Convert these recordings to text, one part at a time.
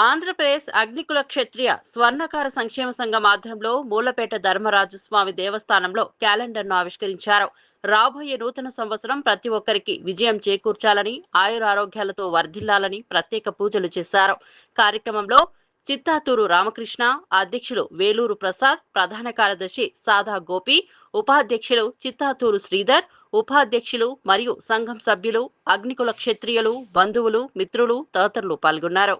ఆంధ్రప్రదేశ్ అగ్నికుల క్షత్రియ స్వర్ణకార సంక్షేమ సంఘం ఆధ్వర్యంలో మూలపేట ధర్మరాజు స్వామి దేవస్థానంలో క్యాలెండర్ను ఆవిష్కరించారు. రాబోయే నూతన సంవత్సరం ప్రతి ఒక్కరికి విజయం చేకూర్చాలని ఆయురారోగ్యాలతో వర్ధిల్లాలని ప్రత్యేక పూజలు చేశారు. కార్యక్రమంలో చిత్తాతూరు రామకృష్ణ అధ్యక్షులు వేలూరు ప్రసాద్ ప్రధాన కార్యదర్శి సాదా గోపి ఉపాధ్యక్షులు చిత్తాతూరు శ్రీధర్ ఉపాధ్యక్షులు మరియు సంఘం సభ్యులు అగ్నికుల క్షత్రియులు బంధువులు మిత్రులు తదితరులు పాల్గొన్నారు.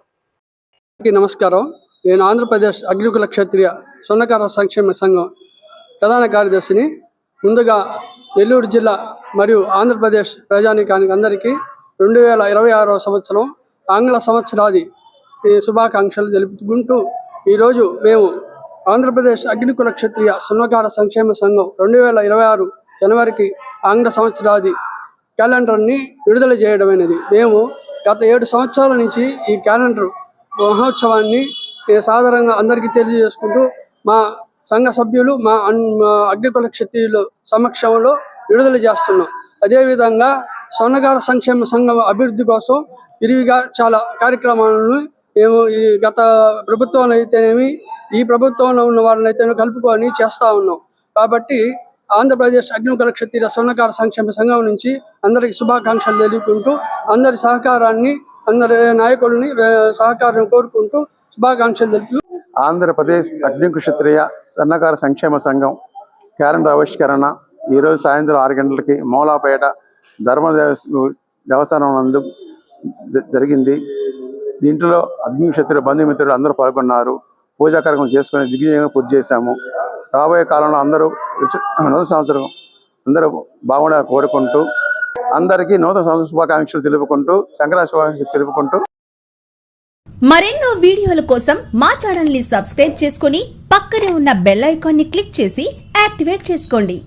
నమస్కారం. నేను ఆంధ్రప్రదేశ్ అగ్నికుల క్షత్రియ స్వర్ణకార సంక్షేమ సంఘం ప్రధాన కార్యదర్శిని. ముందుగా నెల్లూరు జిల్లా మరియు ఆంధ్రప్రదేశ్ ప్రజానీకానికి అందరికీ రెండు వేల ఇరవై ఆరవ సంవత్సరం ఆంగ్ల సంవత్సరాది ఈ శుభాకాంక్షలు తెలుపుకుంటూ ఈరోజు మేము ఆంధ్రప్రదేశ్ అగ్నికుల క్షత్రియ సున్నకార సంక్షేమ సంఘం రెండు వేల ఇరవై ఆరు జనవరికి ఆంగ్ల సంవత్సరాది క్యాలెండర్ని విడుదల చేయడమైనది. మేము గత ఏడు సంవత్సరాల నుంచి ఈ క్యాలెండర్ మహోత్సవాన్ని సాధారణంగా అందరికీ తెలియజేసుకుంటూ మా సంఘ సభ్యులు మా అన్- మా అగ్నికుల క్షత్రియులు సమక్షంలో విడుదల చేస్తున్నాం. అదేవిధంగా స్వర్ణకార సంక్షేమ సంఘం అభివృద్ధి కోసం విరివిగా చాలా కార్యక్రమాలను మేము ఈ గత ప్రభుత్వంలో అయితేనేమి ఈ ప్రభుత్వంలో ఉన్న వాళ్ళని అయితేనే కలుపుకొని చేస్తూ ఉన్నాం. కాబట్టి ఆంధ్రప్రదేశ్ అగ్నికుల క్షత్రియ స్వర్ణకార సంక్షేమ సంఘం నుంచి అందరికి శుభాకాంక్షలు తెలుపుకుంటూ అందరి సహకారాన్ని అందరి నాయకులని సహకారం కోరుకుంటూ శుభాకాంక్షలు తెలుపు ఆంధ్రప్రదేశ్ అగ్నికుక్షత్రియ సన్నకార సంక్షేమ సంఘం క్యాలెండర్ ఆవిష్కరణ. ఈరోజు సాయంత్రం ఆరు గంటలకి మౌలాపేట ధర్మ దేవస్థానం నందు జరిగింది. దీంట్లో అగ్నిక్షత్రియ బంధుమిత్రులు అందరూ పాల్గొన్నారు. పూజా కార్యక్రమం చేసుకుని దిగ్విజయంగా పూర్తి చేశాము. రాబోయే కాలంలో అందరూ నూతన సంవత్సరం అందరూ బాగుండాలని కోరుకుంటూ అందరికీ నూతన సంవత్సర శుభాకాంక్షలు తెలుపుకుంటూ సంక్రాంతి శుభాకాంక్షలు తెలుపుకుంటూ. మరెన్నో వీడియోల కోసం మా ఛానల్ని సబ్స్క్రైబ్ చేసుకుని పక్కనే ఉన్న బెల్ ఐకాన్ని క్లిక్ చేసి యాక్టివేట్ చేసుకోండి.